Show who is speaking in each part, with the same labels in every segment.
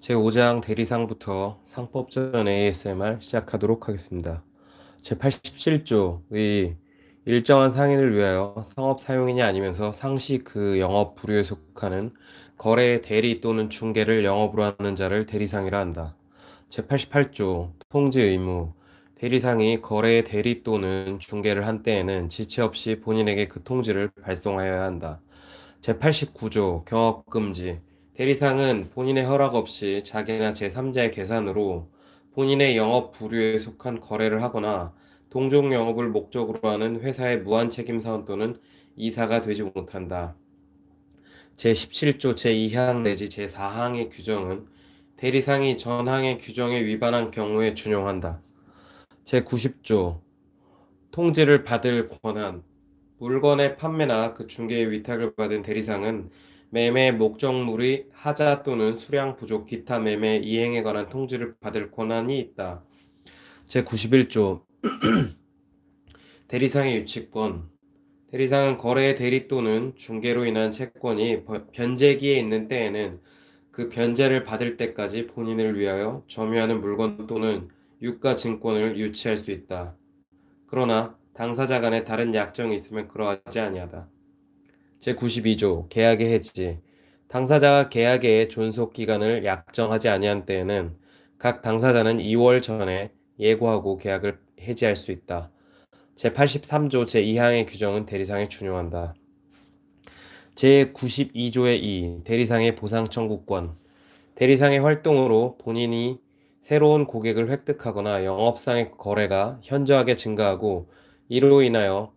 Speaker 1: 제5장 대리상부터 상법전 ASMR 시작하도록 하겠습니다. 제87조의 일정한 상인을 위하여 상업 사용인이 아니면서 상시 그 영업 부류에 속하는 거래 대리 또는 중개를 영업으로 하는 자를 대리상이라 한다. 제88조 통지 의무 대리상이 거래 대리 또는 중개를 한 때에는 지체 없이 본인에게 그 통지를 발송하여야 한다. 제89조 경업금지 대리상은 본인의 허락 없이 자기나 제3자의 계산으로 본인의 영업 부류에 속한 거래를 하거나 동종 영업을 목적으로 하는 회사의 무한 책임 사원 또는 이사가 되지 못한다. 제17조 제2항 내지 제4항의 규정은 대리상이 전항의 규정에 위반한 경우에 준용한다. 제90조 통지를 받을 권한 물건의 판매나 그 중개의 위탁을 받은 대리상은 매매 목적물의 하자 또는 수량 부족 기타 매매 이행에 관한 통지를 받을 권한이 있다. 제91조 대리상의 유치권 대리상은 거래 대리 또는 중개로 인한 채권이 변제기에 있는 때에는 그 변제를 받을 때까지 본인을 위하여 점유하는 물건 또는 유가 증권을 유치할 수 있다. 그러나 당사자 간에 다른 약정이 있으면 그러하지 아니하다. 제92조 계약의 해지 당사자가 계약의 존속 기간을 약정하지 아니한 때에는 각 당사자는 2월 전에 예고하고 계약을 해지할 수 있다. 제83조 제2항의 규정은 대리상에 준용한다. 제92조의 2 대리상의 보상 청구권 대리상의 활동으로 본인이 새로운 고객을 획득하거나 영업상의 거래가 현저하게 증가하고 이로 인하여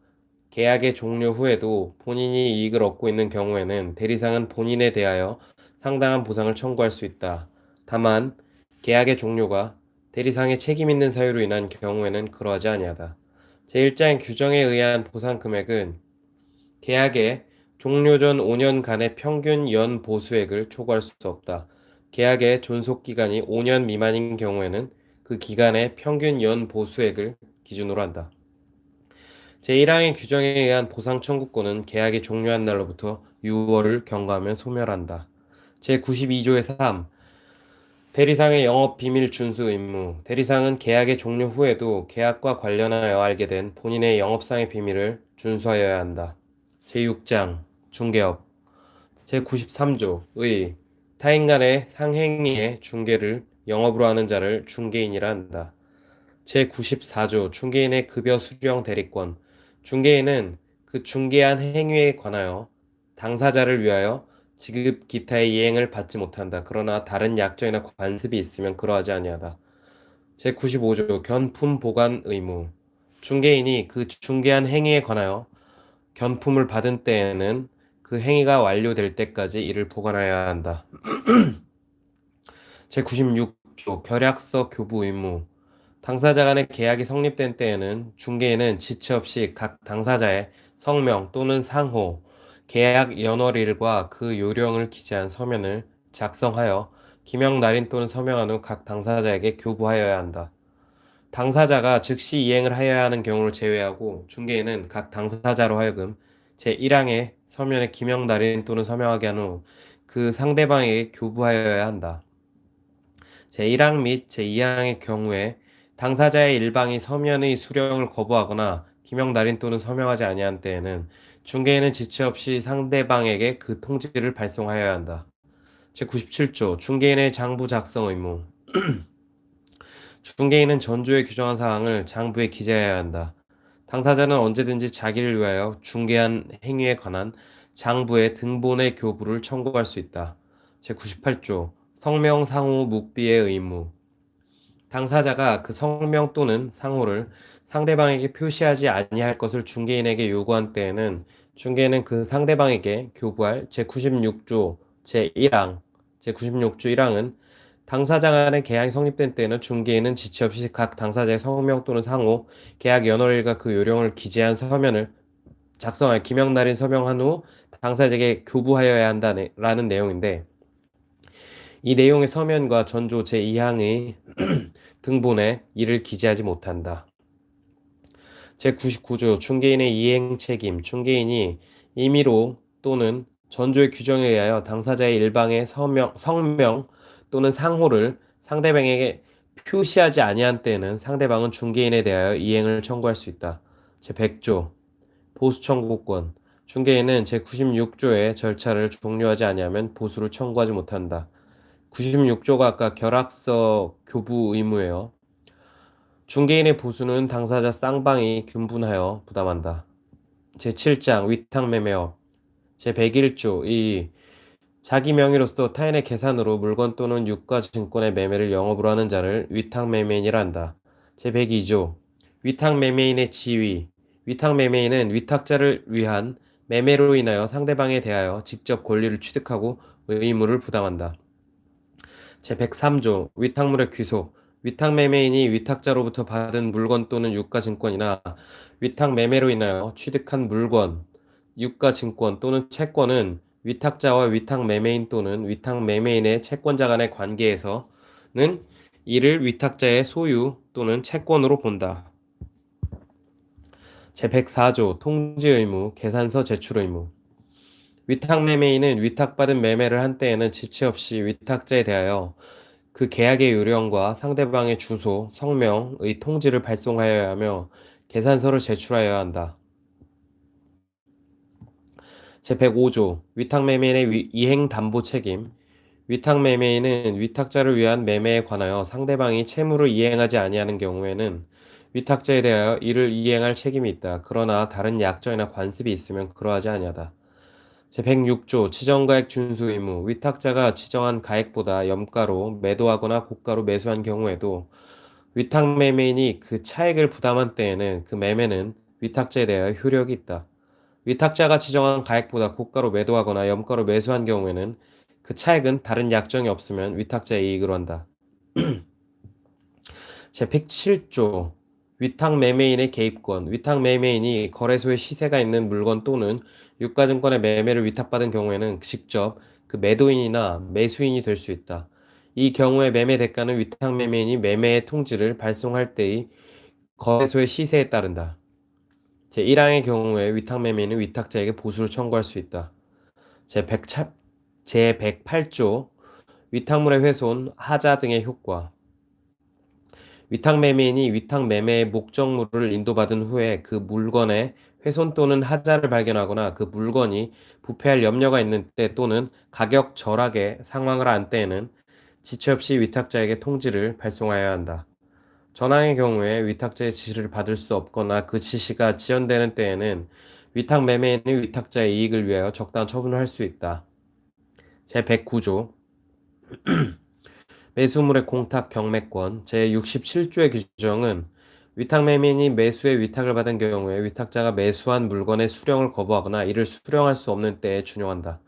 Speaker 1: 계약의 종료 후에도 본인이 이익을 얻고 있는 경우에는 대리상은 본인에 대하여 상당한 보상을 청구할 수 있다. 다만 계약의 종료가 대리상의 책임 있는 사유로 인한 경우에는 그러하지 아니하다. 제1장 규정에 의한 보상 금액은 계약의 종료 전 5년간의 평균 연 보수액을 초과할 수 없다. 계약의 존속 기간이 5년 미만인 경우에는 그 기간의 평균 연 보수액을 기준으로 한다. 제1항의 규정에 의한 보상 청구권은 계약이 종료한 날로부터 6월을 경과하면 소멸한다. 제92조의 3. 대리상의 영업 비밀 준수 의무. 대리상은 계약의 종료 후에도 계약과 관련하여 알게 된 본인의 영업상의 비밀을 준수하여야 한다. 제6장 중개업. 제93조 의 타인 간의 상행위의 중개를 영업으로 하는 자를 중개인이라 한다. 제94조 중개인의 급여 수령 대리권. 중개인은 그 중개한 행위에 관하여 당사자를 위하여 지급 기타의 이행을 받지 못한다. 그러나 다른 약정이나 관습이 있으면 그러하지 아니하다. 제95조 견품 보관 의무 중개인이 그 중개한 행위에 관하여 견품을 받은 때에는 그 행위가 완료될 때까지 이를 보관하여야 한다. 제96조 결약서 교부 의무 당사자 간의 계약이 성립된 때에는 중개인은 지체 없이 각 당사자의 성명 또는 상호, 계약 연월일과 그 요령을 기재한 서면을 작성하여 기명 날인 또는 서명한 후 각 당사자에게 교부하여야 한다. 당사자가 즉시 이행을 하여야 하는 경우를 제외하고 중개인은 각 당사자로 하여금 제1항의 서면에 기명 날인 또는 서명하게 한 후 그 상대방에게 교부하여야 한다. 제1항 및 제2항의 경우에 당사자의 일방이 서면의 수령을 거부하거나 기명 날인 또는 서명하지 아니한 때에는 중개인은 지체 없이 상대방에게 그 통지를 발송하여야 한다. 제97조 중개인의 장부 작성 의무 중개인은 전조에 규정한 사항을 장부에 기재해야 한다. 당사자는 언제든지 자기를 위하여 중개한 행위에 관한 장부의 등본의 교부를 청구할 수 있다. 제98조 성명 상호 묵비의 의무 당사자가 그 성명 또는 상호를 상대방에게 표시하지 아니할 것을 중개인에게 요구한 때에는 중개인은 그 상대방에게 교부할 제96조 제1항 제96조 1항은 당사자 간의 계약이 성립된 때에는 중개인은 지체 없이 각 당사자의 성명 또는 상호, 계약 연월일과 그 요령을 기재한 서면을 작성하여 기명 날인 서명한 후 당사자에게 교부하여야 한다는 내용인데 이 내용의 서면과 전조 제2항의 등본에 이를 기재하지 못한다. 제99조 중개인의 이행 책임 중개인이 임의로 또는 전조의 규정에 의하여 당사자의 일방의 서명, 성명 또는 상호를 상대방에게 표시하지 아니한 때에는 상대방은 중개인에 대하여 이행을 청구할 수 있다. 제100조 보수 청구권 중개인은 제96조의 절차를 종료하지 아니하면 보수를 청구하지 못한다. 96조가 아까 결합서 교부 의무예요. 중개인의 보수는 당사자 쌍방이 균분하여 부담한다. 제7장 위탁매매업 제101조 이 자기 명의로서 타인의 계산으로 물건 또는 유가 증권의 매매를 영업으로 하는 자를 위탁매매인이라 한다. 제102조 위탁매매인의 지위 위탁매매인은 위탁자를 위한 매매로 인하여 상대방에 대하여 직접 권리를 취득하고 의무를 부담한다. 제103조 위탁물의 귀속 위탁 매매인이 위탁자로부터 받은 물건 또는 유가 증권이나 위탁 매매로 인하여 취득한 물건, 유가 증권 또는 채권은 위탁자와 위탁 매매인 또는 위탁 매매인의 채권자 간의 관계에서는 이를 위탁자의 소유 또는 채권으로 본다. 제104조 통지 의무, 계산서 제출 의무 위탁 매매인은 위탁받은 매매를 한 때에는 지체 없이 위탁자에 대하여 그 계약의 요령과 상대방의 주소, 성명의 통지를 발송하여야 하며 계산서를 제출하여야 한다. 제105조 위탁매매인의 위- 이행담보 책임 위탁매매인은 위탁자를 위한 매매에 관하여 상대방이 채무를 이행하지 아니하는 경우에는 위탁자에 대하여 이를 이행할 책임이 있다. 그러나 다른 약정이나 관습이 있으면 그러하지 아니하다. 제106조 지정가액 준수 의무 위탁자가 지정한 가액보다 염가로 매도하거나 고가로 매수한 경우에도 위탁 매매인이 그 차액을 부담한 때에는 그 매매는 위탁자에 대하여 효력이 있다. 위탁자가 지정한 가액보다 고가로 매도하거나 염가로 매수한 경우에는 그 차액은 다른 약정이 없으면 위탁자의 이익으로 한다. 제107조 위탁 매매인의 개입권 위탁 매매인이 거래소에 시세가 있는 물건 또는 유가증권의 매매를 위탁받은 경우에는 직접 그 매도인이나 매수인이 될 수 있다. 이 경우에 매매 대가는 위탁 매매인이 매매의 통지를 발송할 때의 거래소의 시세에 따른다. 제1항의 경우에 위탁 매매인은 위탁자에게 보수를 청구할 수 있다. 제100, 제108조 위탁물의 훼손, 하자 등의 효과 위탁 매매인이 위탁 매매의 목적물을 인도받은 후에 그 물건의 훼손 또는 하자를 발견하거나 그 물건이 부패할 염려가 있는 때 또는 가격 절하의 상황을 안 때에는 지체 없이 위탁자에게 통지를 발송하여야 한다. 전항의 경우에 위탁자의 지시를 받을 수 없거나 그 지시가 지연되는 때에는 위탁 매매인의 위탁자의 이익을 위하여 적당한 처분을 할 수 있다. 제109조 매수물의 공탁 경매권 제67조의 규정은 위탁 매매인이 매수의 위탁을 받은 경우에 위탁자가 매수한 물건의 수령을 거부하거나 이를 수령할 수 없는 때에 준용한다.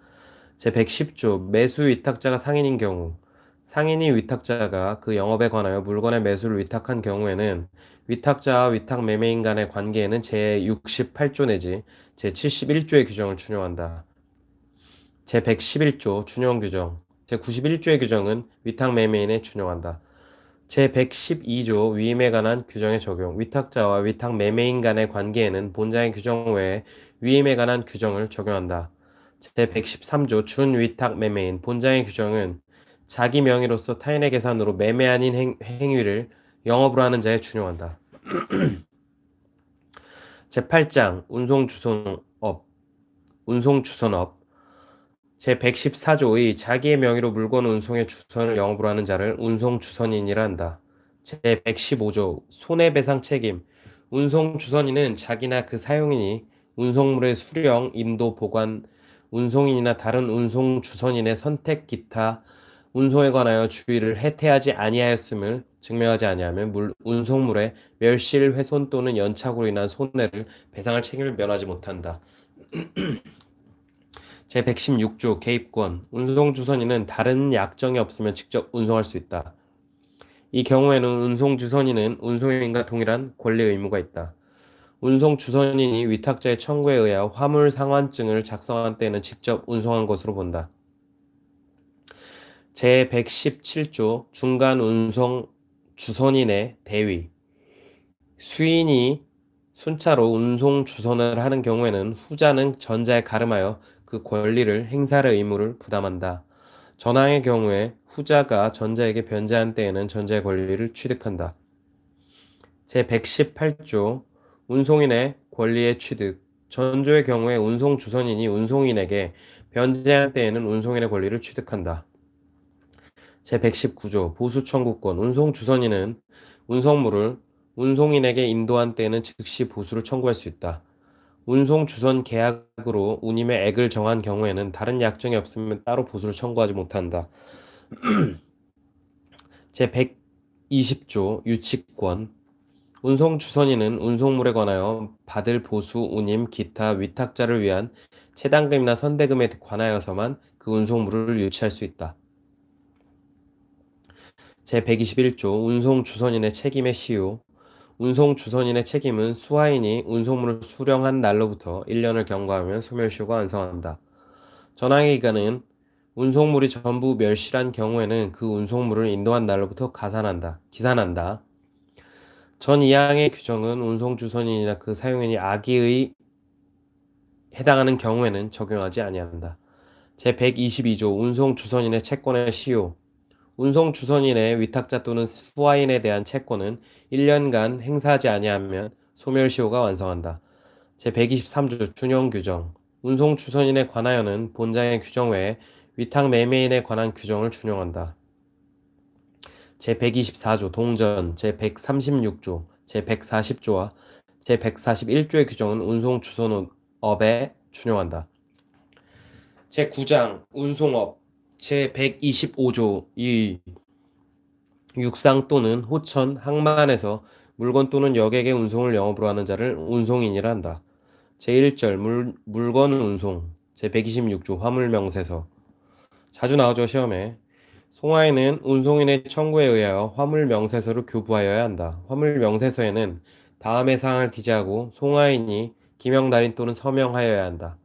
Speaker 1: 제110조 매수 위탁자가 상인인 경우 상인이 위탁자가 그 영업에 관하여 물건의 매수를 위탁한 경우에는 위탁자와 위탁 매매인 간의 관계에는 제68조 내지 제71조의 규정을 준용한다. 제111조 준용 규정 제91조의 규정은 위탁 매매인에 준용한다. 제112조 위임에 관한 규정의 적용 위탁자와 위탁 매매인 간의 관계에는 본장의 규정 외에 위임에 관한 규정을 적용한다. 제113조 준위탁 매매인 본장의 규정은 자기 명의로서 타인의 계산으로 매매 아닌 행, 행위를 영업으로 하는 자에 준용한다. 제8장 운송주선업 운송주선업 제114조의 자기의 명의로 물건 운송의 주선을 영업으로 하는 자를 운송 주선인이라 한다. 제115조 손해배상 책임 운송 주선인은 자기나 그 사용인이 운송물의 수령, 인도, 보관, 운송인이나 다른 운송 주선인의 선택 기타 운송에 관하여 주의를 해태하지 아니하였음을 증명하지 아니하면 물, 운송물의 멸실, 훼손 또는 연착으로 인한 손해를 배상할 책임을 면하지 못한다. 제116조 개입권 운송주선인은 다른 약정이 없으면 직접 운송할 수 있다. 이 경우에는 운송주선인은 운송인과 동일한 권리 의무가 있다. 운송주선인이 위탁자의 청구에 의하여 화물 상환증을 작성한 때에는 직접 운송한 것으로 본다. 제117조 중간 운송 주선인의 대위 수인이 순차로 운송 주선을 하는 경우에는 후자는 전자에 가름하여 그 권리를 행사할 의무를 부담한다. 전항의 경우에 후자가 전자에게 변제한 때에는 전자의 권리를 취득한다. 제118조 운송인의 권리의 취득 전조의 경우에 운송 주선인이 운송인에게 변제한 때에는 운송인의 권리를 취득한다. 제119조 보수 청구권 운송 주선인은 운송물을 운송인에게 인도한 때에는 즉시 보수를 청구할 수 있다. 운송 주선 계약으로 운임의 액을 정한 경우에는 다른 약정이 없으면 따로 보수를 청구하지 못한다. 제 120조 유치권 운송 주선인은 운송물에 관하여 받을 보수, 운임, 기타 위탁자를 위한 체당금이나 선대금에 관하여서만 그 운송물을 유치할 수 있다. 제121조 운송 주선인의 책임의 시효 운송 주선인의 책임은 수하인이 운송물을 수령한 날로부터 1년을 경과하면 소멸시효가 완성한다. 전항의 기간은 운송물이 전부 멸실한 경우에는 그 운송물을 인도한 날로부터 가산한다. 기산한다. 전 이항의 규정은 운송 주선인이나 그 사용인이 악의의 해당하는 경우에는 적용하지 아니한다. 제122조 운송 주선인의 채권의 시효 운송 주선인의 위탁자 또는 수하인에 대한 채권은 1년간 행사하지 아니하면 소멸시효가 완성한다. 제123조 준용 규정 운송 주선인에 관하여는 본장의 규정 외에 위탁 매매인에 관한 규정을 준용한다. 제124조 동전, 제136조, 제140조와 제141조의 규정은 운송 주선업에 준용한다. 제9장 운송업 제 125조 이 육상 또는 호천, 항만에서 물건 또는 여객의 운송을 영업으로 하는 자를 운송인이라 한다. 제1절 물, 물건 운송 제126조 화물명세서 자주 나오죠 시험에 송화에는 운송인의 청구에 의하여 화물명세서를 교부하여야 한다. 화물명세서에는 다음의 사항을 기재하고 송화인이 기명달인 또는 서명하여야 한다.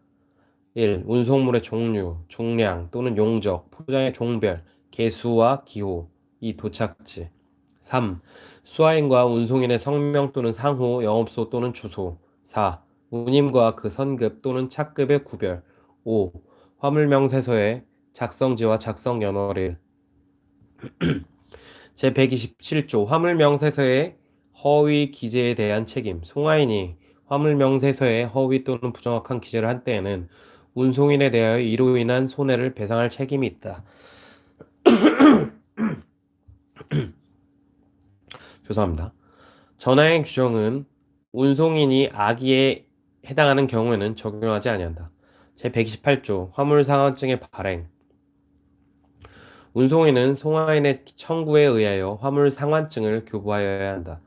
Speaker 1: 1. 운송물의 종류, 중량 또는 용적, 포장의 종별, 개수와 기호 2. 도착지 3. 수하인과 운송인의 성명 또는 상호, 영업소 또는 주소 4. 운임과 그 선급 또는 착급의 구별 5. 화물명세서의 작성지와 작성 연월일 제127조 화물명세서의 허위 기재에 대한 책임 송하인이 화물명세서의 허위 또는 부정확한 기재를 한 때에는 운송인에 대하여 이로 인한 손해를 배상할 책임이 있다. 죄송합니다. 전하의 규정은 운송인이 악의에 해당하는 경우에는 적용하지 아니한다. 제128조 화물상환증의 발행 운송인은 송화인의 청구에 의하여 화물상환증을 교부하여야 한다.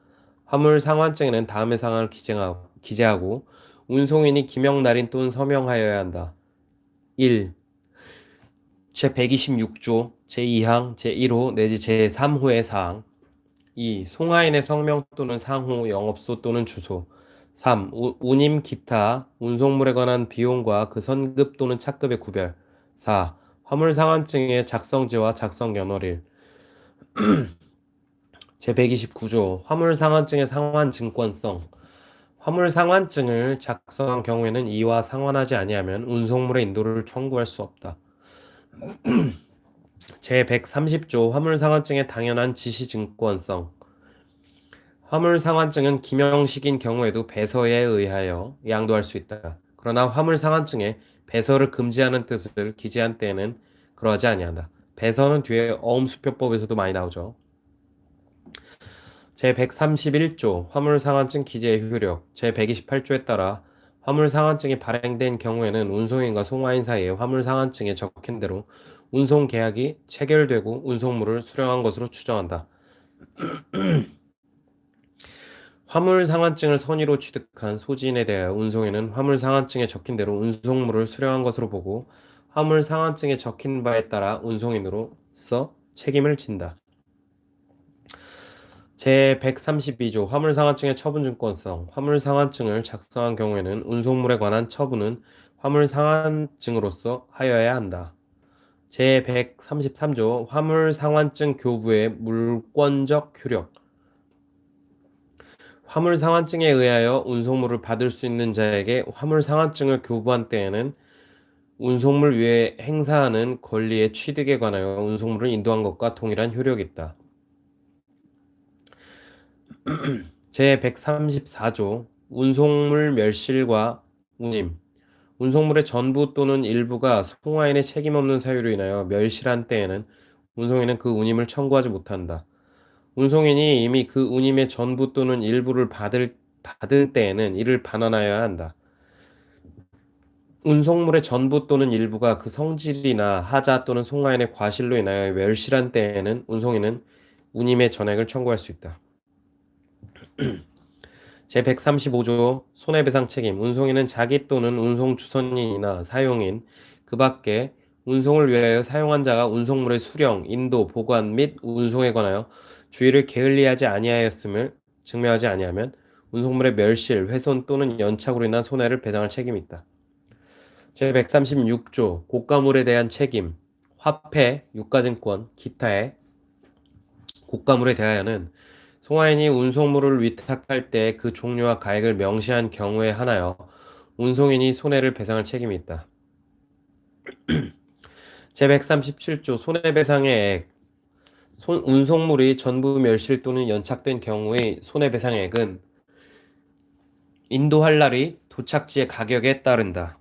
Speaker 1: 화물상환증에는 다음의 사항을 기재하고 운송인이 기명날인 또는 서명하여야 한다. 1. 제126조 제2항 제1호 내지 제3호의 사항 2. 송하인의 성명 또는 상호, 영업소 또는 주소 3. 우, 운임 기타 운송물에 관한 비용과 그 선급 또는 착급의 구별 4. 화물 상환증의 작성지와 작성 연월일 제129조 화물 상환증의 상환 증권성 화물 상환증을 작성한 경우에는 이와 상환하지 아니하면 운송물의 인도를 청구할 수 없다. 제130조 화물 상환증의 당연한 지시 증권성 화물 상환증은 기명식인 경우에도 배서에 의하여 양도할 수 있다. 그러나 화물 상환증에 배서를 금지하는 뜻을 기재한 때에는 그러하지 아니한다. 배서는 뒤에 어음수표법에서도 많이 나오죠. 제131조 화물상환증 기재의 효력 제128조에 따라 화물상환증이 발행된 경우에는 운송인과 송화인 사이에 화물상환증에 적힌 대로 운송 계약이 체결되고 운송물을 수령한 것으로 추정한다. 화물상환증을 선의로 취득한 소지인에 대하여 운송인은 화물상환증에 적힌 대로 운송물을 수령한 것으로 보고 화물상환증에 적힌 바에 따라 운송인으로서 책임을 진다. 제132조 화물상환증의 처분 증권성 화물상환증을 작성한 경우에는 운송물에 관한 처분은 화물상환증으로서 하여야 한다. 제133조 화물상환증 교부의 물권적 효력 화물상환증에 의하여 운송물을 받을 수 있는 자에게 화물상환증을 교부한 때에는 운송물 위에 행사하는 권리의 취득에 관하여 운송물을 인도한 것과 동일한 효력이 있다. 제134조 운송물 멸실과 운임 운송물의 전부 또는 일부가 송화인의 책임 없는 사유로 인하여 멸실한 때에는 운송인은 그 운임을 청구하지 못한다. 운송인이 이미 그 운임의 전부 또는 일부를 받을, 받은 때에는 이를 반환하여야 한다. 운송물의 전부 또는 일부가 그 성질이나 하자 또는 송화인의 과실로 인하여 멸실한 때에는 운송인은 운임의 전액을 청구할 수 있다. 제135조 손해배상 책임 운송인은 자기 또는 운송 주선인이나 사용인 그 밖에 운송을 위하여 사용한 자가 운송물의 수령, 인도, 보관 및 운송에 관하여 주의를 게을리하지 아니하였음을 증명하지 아니하면 운송물의 멸실, 훼손 또는 연착으로 인한 손해를 배상할 책임이 있다. 제136조 고가물에 대한 책임 화폐, 유가증권, 기타의 고가물에 대하여는 송화인이 운송물을 위탁할 때 그 종류와 가액을 명시한 경우에 하나여 운송인이 손해를 배상할 책임이 있다. 제137조 손해배상의 액 손, 운송물이 전부 멸실 또는 연착된 경우의 손해배상액은 인도할 날이 도착지의 가격에 따른다.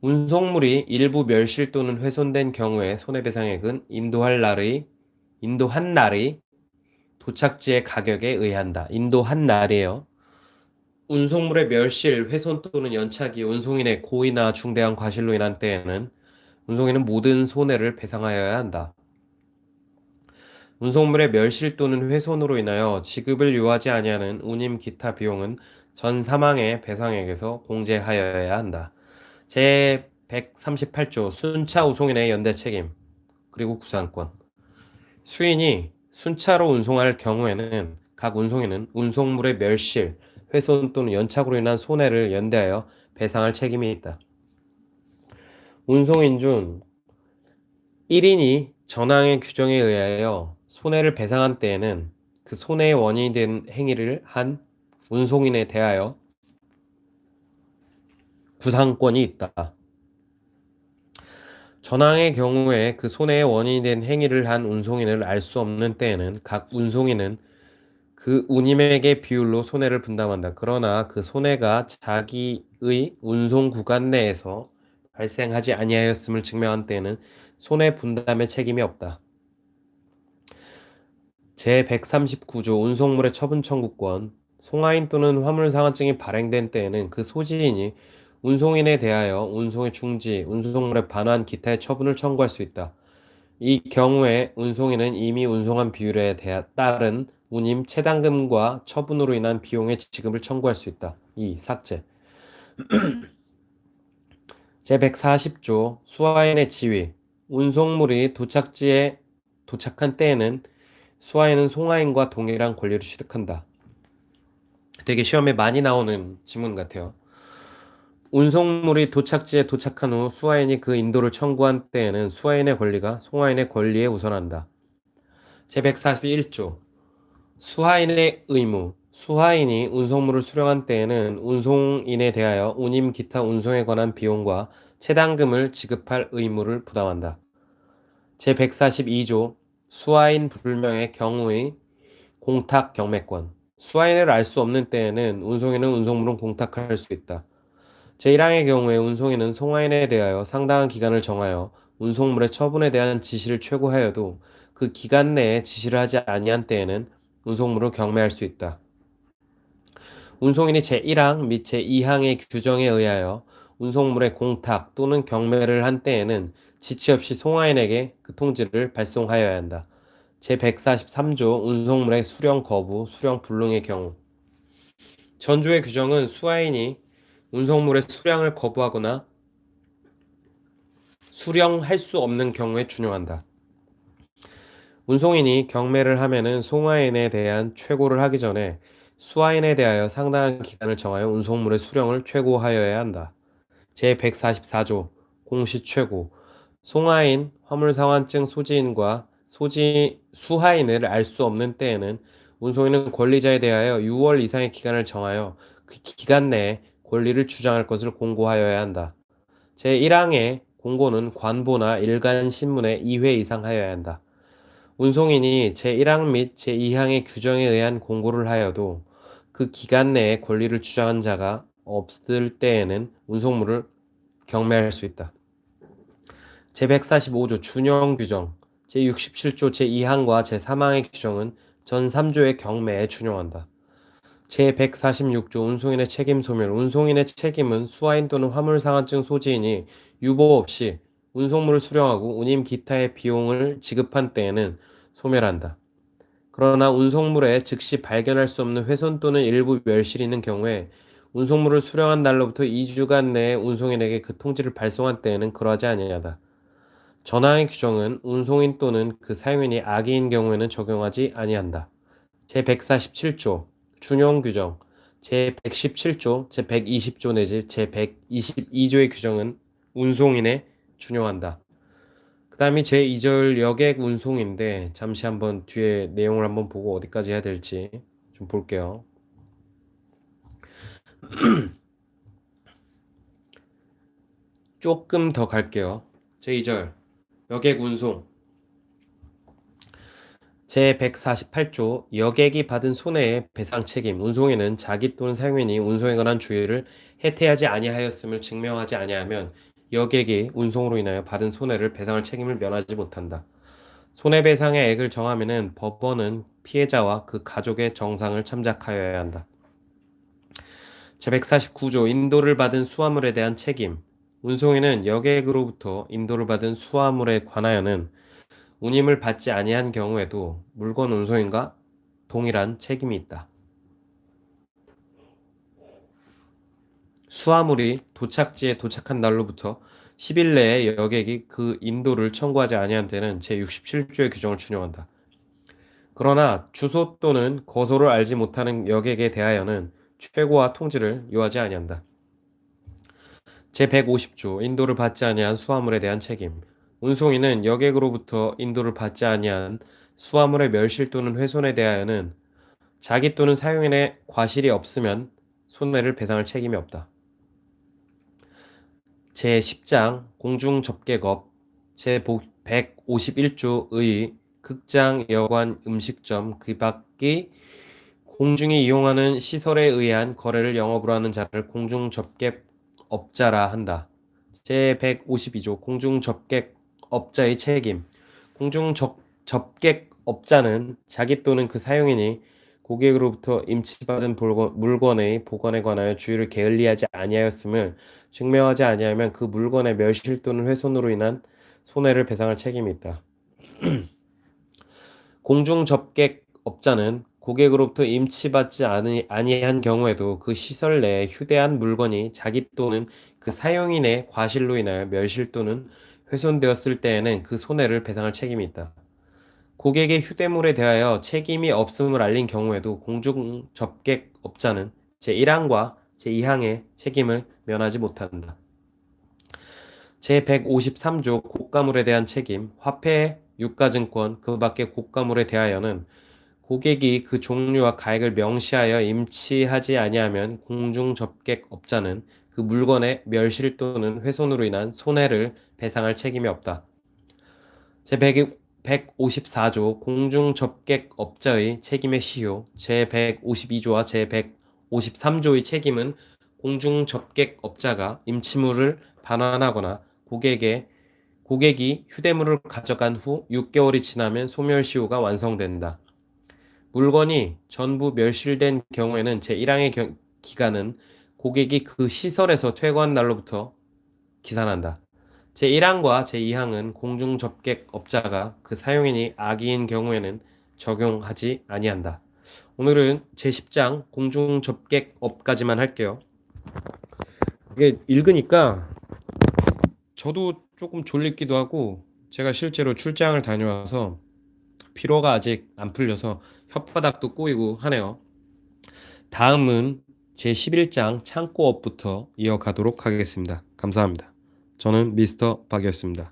Speaker 1: 운송물이 일부 멸실 또는 훼손된 경우의 손해배상액은 인도할 날의 인도한 날의 도착지의 가격에 의한다. 인도 한 날이에요. 운송물의 멸실, 훼손 또는 연착이 운송인의 고의나 중대한 과실로 인한 때에는 운송인은 모든 손해를 배상하여야 한다. 운송물의 멸실 또는 훼손으로 인하여 지급을 요하지 아니하는 운임 기타 비용은 전 사망의 배상액에서 공제하여야 한다. 제 138조 순차 우송인의 연대 책임 그리고 구상권 수인이 순차로 운송할 경우에는 각 운송인은 운송물의 멸실, 훼손 또는 연착으로 인한 손해를 연대하여 배상할 책임이 있다. 운송인 중 1인이 전항의 규정에 의하여 손해를 배상한 때에는 그 손해의 원인이 된 행위를 한 운송인에 대하여 구상권이 있다. 전항의 경우에 그 손해의 원인이 된 행위를 한 운송인을 알 수 없는 때에는 각 운송인은 그 운임액의 비율로 손해를 분담한다. 그러나 그 손해가 자기의 운송 구간 내에서 발생하지 아니하였음을 증명한 때에는 손해 분담의 책임이 없다. 제139조 운송물의 처분 청구권 송화인 또는 화물상환증이 발행된 때에는 그 소지인이 운송인에 대하여 운송의 중지, 운송물의 반환, 기타의 처분을 청구할 수 있다. 이 경우에 운송인은 이미 운송한 비율에 따른 운임 체당금과 처분으로 인한 비용의 지급을 청구할 수 있다. 2. 삭제 제140조 수화인의 지위 운송물이 도착지에 도착한 때에는 수화인은 송화인과 동일한 권리를 취득한다. 되게 시험에 많이 나오는 지문 같아요. 운송물이 도착지에 도착한 후 수화인이 그 인도를 청구한 때에는 수화인의 권리가 송화인의 권리에 우선한다. 제141조 수화인의 의무 수화인이 운송물을 수령한 때에는 운송인에 대하여 운임 기타 운송에 관한 비용과 체당금을 지급할 의무를 부담한다. 제142조 수화인 불명의 경우의 공탁 경매권 수화인을 알 수 없는 때에는 운송인은 운송물은 공탁할 수 있다. 제1항의 경우에 운송인은 송화인에 대하여 상당한 기간을 정하여 운송물의 처분에 대한 지시를 최고하여도 그 기간 내에 지시를 하지 아니한 때에는 운송물을 경매할 수 있다. 운송인이 제1항 및 제2항의 규정에 의하여 운송물의 공탁 또는 경매를 한 때에는 지치 없이 송화인에게 그 통지를 발송하여야 한다. 제143조 운송물의 수령 거부, 수령 불능의 경우 전조의 규정은 수화인이 운송물의 수량을 거부하거나 수령할 수 없는 경우에 준용한다. 운송인이 경매를 하면은 송화인에 대한 최고를 하기 전에 수화인에 대하여 상당한 기간을 정하여 운송물의 수령을 최고하여야 한다. 제144조 공시 최고 송화인 화물상환증 소지인과 소지 수하인을 알 수 없는 때에는 운송인은 권리자에 대하여 6월 이상의 기간을 정하여 그 기간 내에 권리를 주장할 것을 공고하여야 한다. 제1항의 공고는 관보나 일간 신문에 2회 이상 하여야 한다. 운송인이 제1항 및 제2항의 규정에 의한 공고를 하여도 그 기간 내에 권리를 주장한 자가 없을 때에는 운송물을 경매할 수 있다. 제145조 준용 규정 제67조 제2항과 제3항의 규정은 전 3조의 경매에 준용한다. 제146조 운송인의 책임 소멸 운송인의 책임은 수화인 또는 화물 상한증 소지인이 유보 없이 운송물을 수령하고 운임 기타의 비용을 지급한 때에는 소멸한다. 그러나 운송물에 즉시 발견할 수 없는 훼손 또는 일부 멸실이 있는 경우에 운송물을 수령한 날로부터 2주간 내에 운송인에게 그 통지를 발송한 때에는 그러하지 아니하다. 전항의 규정은 운송인 또는 그 사용인이 악의인 경우에는 적용하지 아니한다. 제147조 준용 규정 제117조, 제120조 내지 제122조의 규정은 운송인에 준용한다. 그 다음이 제2절 여객 운송인데 잠시 한번 뒤에 내용을 한번 보고 어디까지 해야 될지 좀 볼게요. 조금 더 갈게요. 제2절 여객 운송 제148조 여객이 받은 손해의 배상 책임 운송인은 자기 또는 사용인이 운송에 관한 주의를 해태하지 아니하였음을 증명하지 아니하면 여객이 운송으로 인하여 받은 손해를 배상할 책임을 면하지 못한다. 손해배상의 액을 정하면은 법원은 피해자와 그 가족의 정상을 참작하여야 한다. 제149조 인도를 받은 수화물에 대한 책임 운송인은 여객으로부터 인도를 받은 수화물에 관하여는 운임을 받지 아니한 경우에도 물건 운송인과 동일한 책임이 있다. 수화물이 도착지에 도착한 날로부터 10일 내에 여객이 그 인도를 청구하지 아니한 때는 제67조의 규정을 준용한다. 그러나 주소 또는 거소를 알지 못하는 여객에 대하여는 최고와 통지를 요하지 아니한다. 제150조 인도를 받지 아니한 수화물에 대한 책임 운송인은 여객으로부터 인도를 받지 아니한 수화물의 멸실 또는 훼손에 대하여는 자기 또는 사용인의 과실이 없으면 손해를 배상할 책임이 없다. 제10장 공중접객업 제151조의 극장, 여관, 음식점 그 밖의 공중이 이용하는 시설에 의한 거래를 영업으로 하는 자를 공중접객업자라 한다. 제152조 공중접객 업자의 책임 공중접객 업자는 자기 또는 그 사용인이 고객으로부터 임치받은 물건의 보관에 관하여 주의를 게을리하지 아니하였음을 증명하지 아니하면 그 물건의 멸실 또는 훼손으로 인한 손해를 배상할 책임이 있다. 공중 접객 업자는 고객으로부터 임치받지 아니한 경우에도 그 시설 내에 휴대한 물건이 자기 또는 그 사용인의 과실로 인하여 멸실 또는 훼손되었을 때에는 그 손해를 배상할 책임이 있다. 고객의 휴대물에 대하여 책임이 없음을 알린 경우에도 공중 접객 업자는 제1항과 제2항의 책임을 면하지 못한다. 제153조 고가물에 대한 책임, 화폐, 유가증권, 그 밖의 고가물에 대하여는 고객이 그 종류와 가액을 명시하여 임치하지 아니하면 공중 접객 업자는 그 물건의 멸실 또는 훼손으로 인한 손해를 배상할 책임이 없다. 제154조 공중접객업자의 책임의 시효 제152조와 제153조의 책임은 공중접객업자가 임치물을 반환하거나 고객의 고객이 휴대물을 가져간 후 6개월이 지나면 소멸시효가 완성된다. 물건이 전부 멸실된 경우에는 제1항의 기간은 고객이 그 시설에서 퇴거한 날로부터 기산한다. 제1항과 제2항은 공중 접객 업자가 그 사용인이 악의인 경우에는 적용하지 아니한다. 오늘은 제10장 공중 접객 업까지만 할게요. 이게 읽으니까 저도 조금 졸립기도 하고 제가 실제로 출장을 다녀와서 피로가 아직 안 풀려서 혓바닥도 꼬이고 하네요. 다음은 제11장 창고업부터 이어가도록 하겠습니다. 감사합니다. 저는 미스터 박이었습니다.